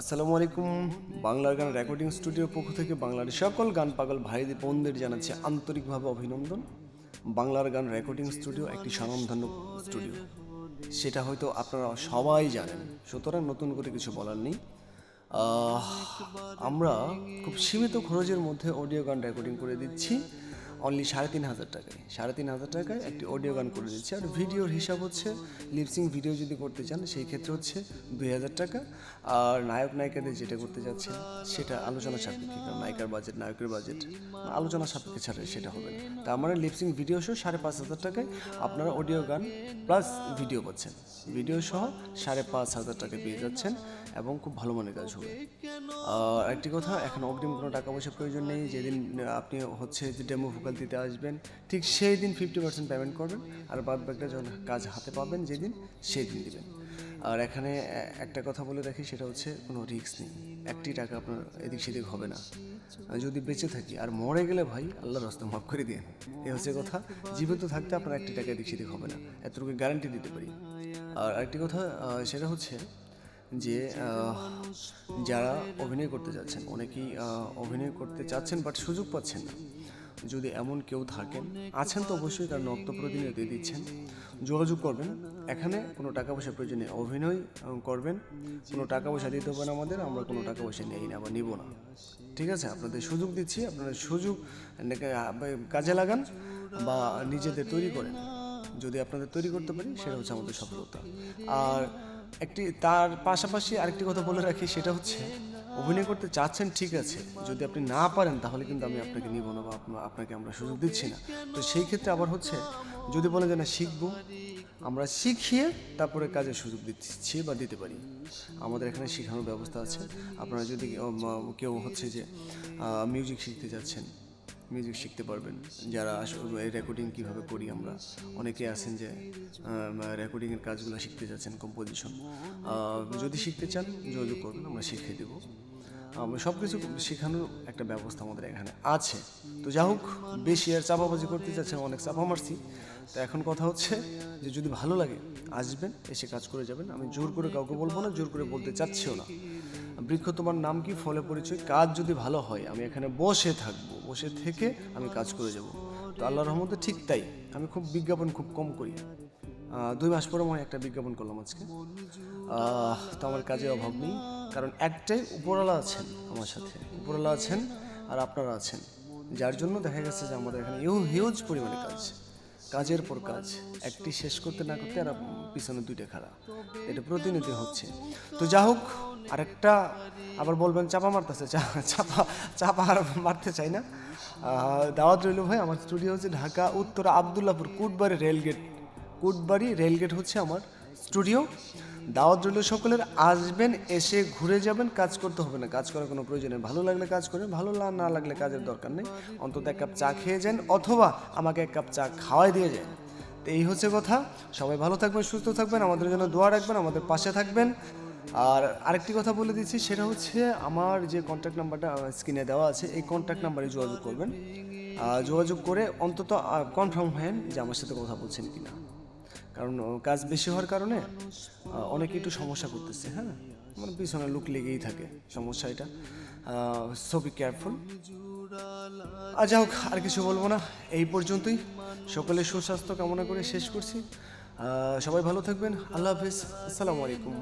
আসসালামু আলাইকুম। বাংলার গান রেকর্ডিং স্টুডিওর পক্ষ থেকে বাংলার সকল গান পাগল ভাইদের বোনদের জানাচ্ছি আন্তরিকভাবে অভিনন্দন। বাংলার গান রেকর্ডিং স্টুডিও একটি স্বনামধন্য স্টুডিও। সেটা হয়তো আপনারা সবাই জানেন, সুতরাং নতুন করে কিছু বলার নেই। আমরা খুব সীমিত খরচের মধ্যে অডিও গান রেকর্ডিং করে দিচ্ছি। অনলি সাড়ে তিন হাজার টাকায়। সাড়ে তিন হাজার টাকায় একটি অডিও গান করে দিচ্ছে। আর ভিডিওর হিসাব হচ্ছে লিপসিং ভিডিও যদি করতে চান, সেই ক্ষেত্রে হচ্ছে দুই হাজার টাকা। আর নায়ক, নায়িকাদের যেটা করতে যাচ্ছেন, সেটা আলোচনা সাপেক্ষে। কারণ নায়িকার বাজেট নায়কের বাজেট আলোচনা সাপেক্ষে ছাড়া সেটা হবে তা আমরা লিপসিং ভিডিও সহ সাড়ে পাঁচ হাজার টাকায় আপনারা অডিও গান প্লাস ভিডিও পাচ্ছেন। ভিডিও সহ সাড়ে পাঁচ হাজার টাকা পেয়ে যাচ্ছেন এবং খুব ভালো মানের কাজ হবে। আর একটি কথা, এখন অগ্রিম কোনো টাকা পয়সা প্রয়োজন নেই। যেদিন আপনি হচ্ছে যে ডেমো ভোকাল দিতে আসবেন, ঠিক সেই দিন ফিফটি পার্সেন্ট পেমেন্ট করবেন আর বাদ বাকিটা যখন কাজ হাতে পাবেন যেদিন সেই দিন দিবেন। আর এখানে একটা কথা বলে রাখি, সেটা হচ্ছে কোনো রিস্ক নেই। একটি টাকা আপনার এদিক সেদিক হবে না। যদি বেঁচে থাকি, আর মরে গেলে ভাই, আল্লাহর রাস্তা মাফ করে দিন এ হচ্ছে কথা। জীবিত থাকতে আপনার একটি টাকা এদিক সেদিক হবে না। এতটুকু গ্যারান্টি দিতে পারি। আর একটি কথা সেটা হচ্ছে যে যারা অভিনয় করতে যাচ্ছেন, অনেকেই অভিনয় করতে চাচ্ছেন বাট সুযোগ পাচ্ছেন না। যদি এমন কেউ থাকেন, আছেন তো অবশ্যই কারণ রক্ত প্রতিনিয়ত দিচ্ছেন। যোগাযোগ করবেন। এখানে কোনো টাকা পয়সা প্রয়োজন অভিনয় করবেন। কোনো টাকা পয়সা দিতে হবে না আমাদের। আমরা কোনো টাকা পয়সা নেই না বা নিব না। ঠিক আছে? আপনাদের সুযোগ দিচ্ছি। আপনারা সুযোগ কাজে লাগান বা নিজেদের তৈরি করেন। যদি আপনাদের তৈরি করতে পারি, সেটা হচ্ছে আমাদের সফলতা। আর একটি, তার পাশাপাশি আরেকটি কথা বলে রাখি, সেটা হচ্ছে অভিনয় করতে চাচ্ছেন, ঠিক আছে। যদি আপনি না পারেন, তাহলে কিন্তু আমি আপনাকে নিব না বা আপনা- আপনাকে আমরা সুযোগ দিচ্ছি না। তো সেই ক্ষেত্রে আবার হচ্ছে, যদি বলেন যে না, শিখব, আমরা শিখিয়ে তারপরে কাজের সুযোগ দিচ্ছি বা দিতে পারি। আমাদের এখানে শেখানোর ব্যবস্থা আছে। আপনারা যদি কেউ হচ্ছে যে মিউজিক শিখতে যাচ্ছেন মিউজিক শিখতে পারবেন। যারা এই রেকর্ডিং কীভাবে করি আমরা, অনেকে আছেন যে রেকর্ডিংয়ের কাজগুলো শিখতে যাচ্ছেন কম্পোজিশন যদি শিখতে চান, যোগাযোগ করবেন, আমরা শিখিয়ে দেবো। সব কিছু শেখানোর একটা ব্যবস্থা আমাদের এখানে আছে। তো যা হোক, বেশি আর চাপাবাজি করতে চাচ্ছেন অনেক চাপা মারছি তো এখন কথা হচ্ছে যে, যদি ভালো লাগে, আসবেন, এসে কাজ করে যাবেন। আমি জোর করে কাউকে বলব না, জোর করে বলতে চাচ্ছিও না। বৃক্ষ, তোমার নাম কি? ফলে পরিচয়। কাজ যদি ভালো হয়, আমি এখানে বসে থাকব। বসে থেকে আমি কাজ করে যাব। তো আল্লাহর রহমতে ঠিক তাই। আমি খুব বিজ্ঞাপন খুব কম করি। দুই মাস পরে আমি একটা বিজ্ঞাপন করলাম আজকে। তো আমার কাজে অভাব নেই। কারণ একটাই উপরওয়ালা আছেন আমার সাথে। উপরওয়ালা আছেন আর আপনারা আছেন। যার জন্য দেখা গেছে যে আমাদের এখানে ইউ হিউজ পরিমাণে কাজ। কাজের পর কাজ। একটি শেষ করতে না করতে আর পিছনে দুইটা খাড়া। এটা প্রতিনিধি হচ্ছে। তো যা হোক, আরেকটা আবার বলবেন চাপা মারতেছে। চাপা চাপা আর মারতে চাই না। দাওয়াত রইল ভাই, আমার স্টুডিও হচ্ছে ঢাকা, উত্তর Abdullapur, Kutbari rail gate. Kutbari rail gate হচ্ছে আমার স্টুডিও দাওয়াত রইল সকলের, আসবেন, এসে ঘুরে যাবেন, কাজ করতে হবে না। কাজ করার কোনো প্রয়োজন নেই। ভালো লাগলে কাজ করেন, ভালো না লাগলে কাজের দরকার নেই। অন্তত এক কাপ চা খেয়ে যান, অথবা আমাকে এক কাপ চা খাওয়াই দিয়ে যান। তো এই হচ্ছে কথা। সবাই ভালো থাকবেন, সুস্থ থাকবেন, আমাদের জন্য দোয়া রাখবেন, আমাদের পাশে থাকবেন। আর আরেকটি কথা বলে দিচ্ছি, সেটা হচ্ছে আমার যে কন্ট্যাক্ট নাম্বারটা স্ক্রিনে দেওয়া আছে, এই কন্ট্যাক্ট নাম্বারে যোগাযোগ করবেন। যোগাযোগ করে অন্তত কনফার্ম হয়েন যে আমার সাথে কথা বলছেন কিনা। কারণ কাজ বেশি হওয়ার কারণে অনেকে একটু সমস্যা করতেছে হ্যাঁ? মানে পিছনে লুক লেগেই থাকে সমস্যা এটা। সো বি কেয়ারফুল আর যাই হোক, আর কিছু বলব না। এই পর্যন্তই। সকলের সুস্বাস্থ্য কামনা করে শেষ করছি। সবাই ভালো থাকবেন। আল্লাহ হাফিজ। আসসালামু আলাইকুম।